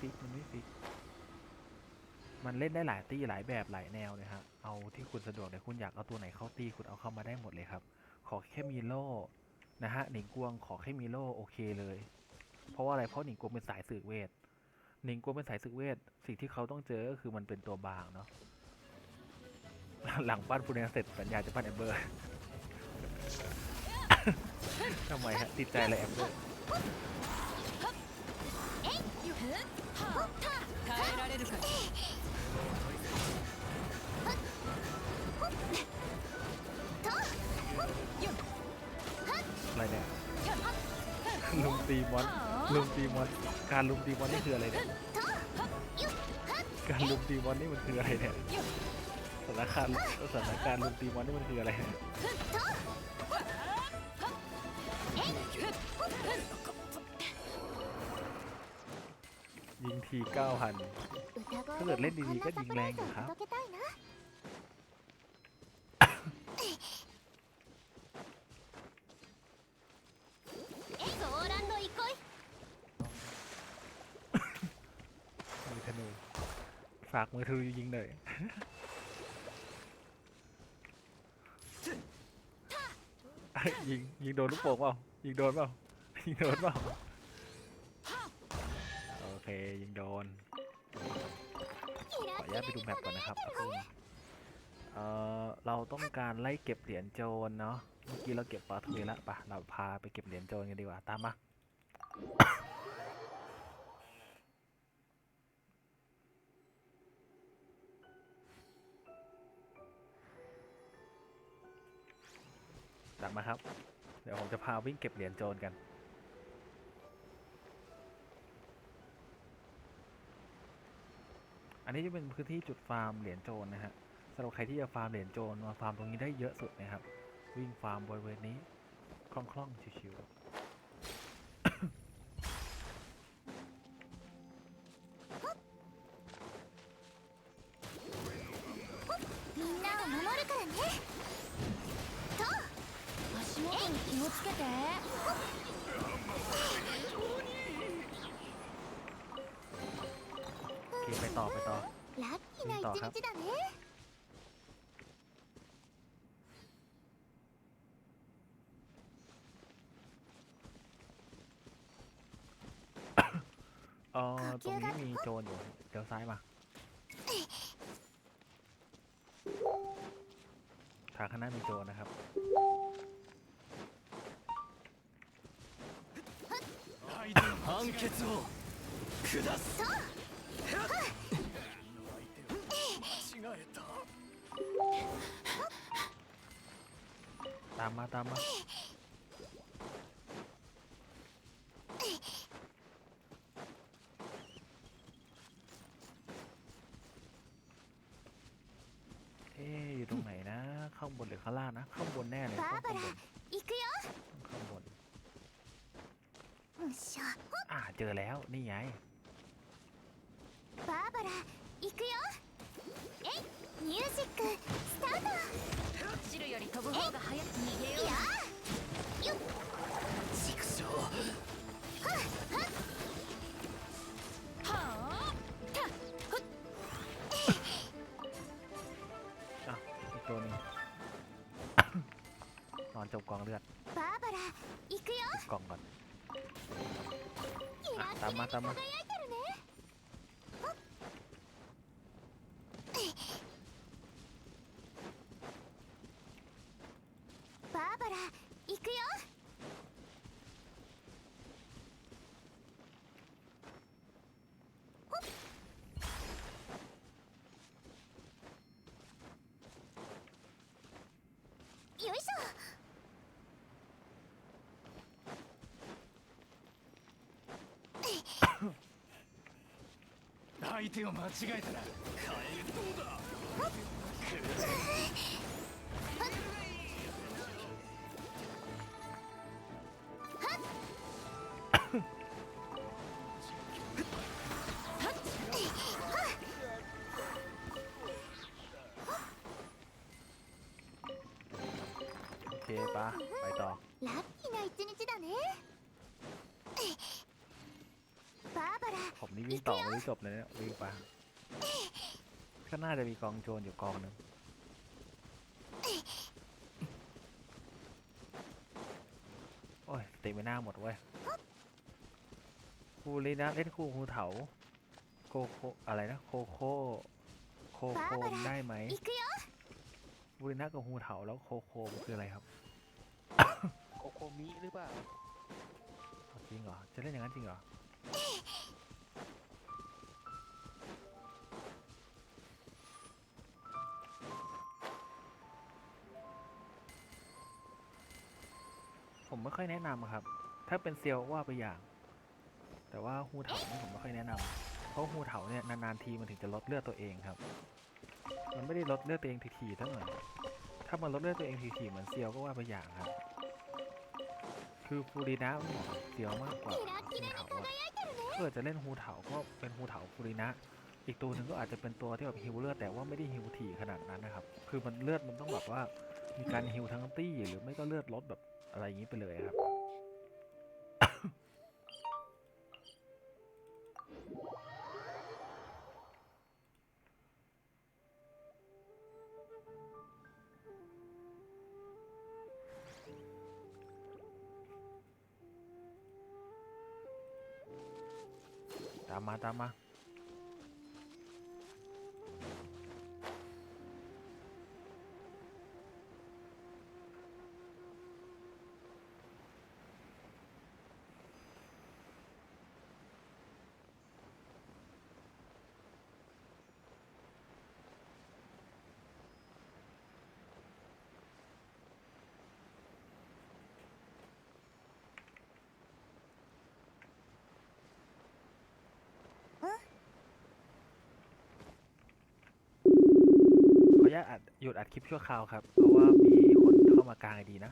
ฟิกมันไม่ฟิก มันเล่นได้หลายตีหลายแบบหลายแนวเลยครับ เอาที่คุณสะดวกเลยคุณอยากเอาตัวไหนเข้าตีคุณเอาเข้ามาได้หมดเลยครับ ขอแค่มีโล่นะฮะหนิงกวงขอแค่มีโล่โอเคเลย เพราะว่าอะไรเพราะหนิงกวงเป็นสายสืบเวทหนิงกวงเป็นสายสืบเวทสิ่งที่เขาต้องเจอก็คือมันเป็นตัวบางเนาะหลังปั้นฟูเนเสร็จสัญญาจะปั้นแอมเบอร์ทำไมฮะติดใจอะไรแอมเบอร์ 耐えられるかい อะไรเนี่ย ลุมตีมอน ลุมตีมอน การลุมตีมอนนี่คืออะไรเนี่ย การลุมตีมอนนี่มันคืออะไรเนี่ยสถานการณ์สถานการณ์ลุมตีมอนนี่มันคืออะไร ยยิงทีเก้าพัน ถ้าเกิดเล่นดีๆก็ยิงแรงอยู่ครับ มือธนู ฝากมือธนูยิงหน่อย ยิงยิงโดนลูกโป่งเปล่า ยิงโดนเปล่า ยิงโดนเปล่าโอเค ยิงโดน ขออนุญาตไปดูแมปก่อนนะครับแป๊บนึงเอ่อเราต้องการไล่เก็บเหรียญโจรเนาะ เมื่อกี้เราเก็บปลาทุยแล้วปะเราพาไปเก็บเหรียญโจรกันดีกว่า ตามมา ตามมาครับ เดี๋ยวผมจะพาวิ่งเก็บเหรียญโจรกัน อันนี้จะเป็นพื้นที่จุดฟาร์มเหรียญโจรนะฮะสำหรับใครที่จะฟาร์มเหรียญโจรมาฟาร์มตรงนี้ได้เยอะสุดนะครับ วิ่งฟาร์มบริเวณนี้คล่องๆชิวๆ みんなを守るからね足元に気をつけて เคไปต่อไปต่อ ラッキーな一日だね เออตรงนี้มีโจรอยู่เดี๋ยวซ้ายมาทางข้างหน้ามีโจรนะครับ 判決を下す間違えた ตามมาตามมาเอ๊อยู่ตรงไหนนะ ข้างบนหรือข้างล่างนะ ข้างบนแน่เลยข้างบนข้างบนอ่าเจอแล้วนี่ไง バーバラ行くよえいミュージックスタート走るより飛ぶ方が早く逃げようやーよっ畜生はあ อ่ะอีกตัวหนึง นอนจมกองเลือด バーバラ行くよ ปิดกล่องก่อน キ อ่ะ ラ ตามมาตามมา 輝 いしょ。相手を間違えたらカエルどうだะไปต่อ ラッキーな一日だねバーバラ ผม นี่วิ่งต่อไม่ได้จบเลยเนี่ยวิ่งไปก็น่าจะมีกองโจรอยู่กองหนึงโอ้ยเตะไม่น่าหมดเว้ยคูลีนะเล่นคู่ฮูเถาโคโคอะไรนะ โคโคโคโคมได้ไหม 行くよ คูลีนะกับฮูเถาแล้วโคโคมคืออะไรครับ โคโคมิหรือเปล่าจริงเหรอ จะเล่นอย่างนั้นจริงเหรอ ผมไม่ค่อยแนะนำครับ ถ้าเป็นเซียวว่าไปอย่าง แต่ว่าฮูเถาเนี่ยผมไม่ค่อยแนะนำเพราะฮูเถาเนี่ยนานๆทีมันถึงจะลดเลือดตัวเองครับ มันไม่ได้ลดเลือดตัวเองทีๆเท่าไหร่ถ้ามันลดเลือดตัวเองทีๆเหมือนเซียวก็ว่าไปอย่างครับ คือฟูรินะมันเหมาะกับเซียวมากกว่าฮูเถาอะถ้าเกิดจะเล่นฮูเถาก็เป็นฮูเถาฟูรินะ อีกตัวหนึ่งก็อาจจะเป็นตัวที่แบบฮิวเลือดแต่ว่าไม่ได้ฮิวถี่ขนาดนั้นนะครับ คือมันเลือดมันต้องแบบว่ามีการฮิวทั้งตี้หรือไม่ก็เลือดลดแบบอะไรอย่างนี้ไปเลยครับ ตามมาตามมา หยุดอัดคลิปชั่วคราวครับ เพราะว่ามีคนเข้ามากลางไอดีนะ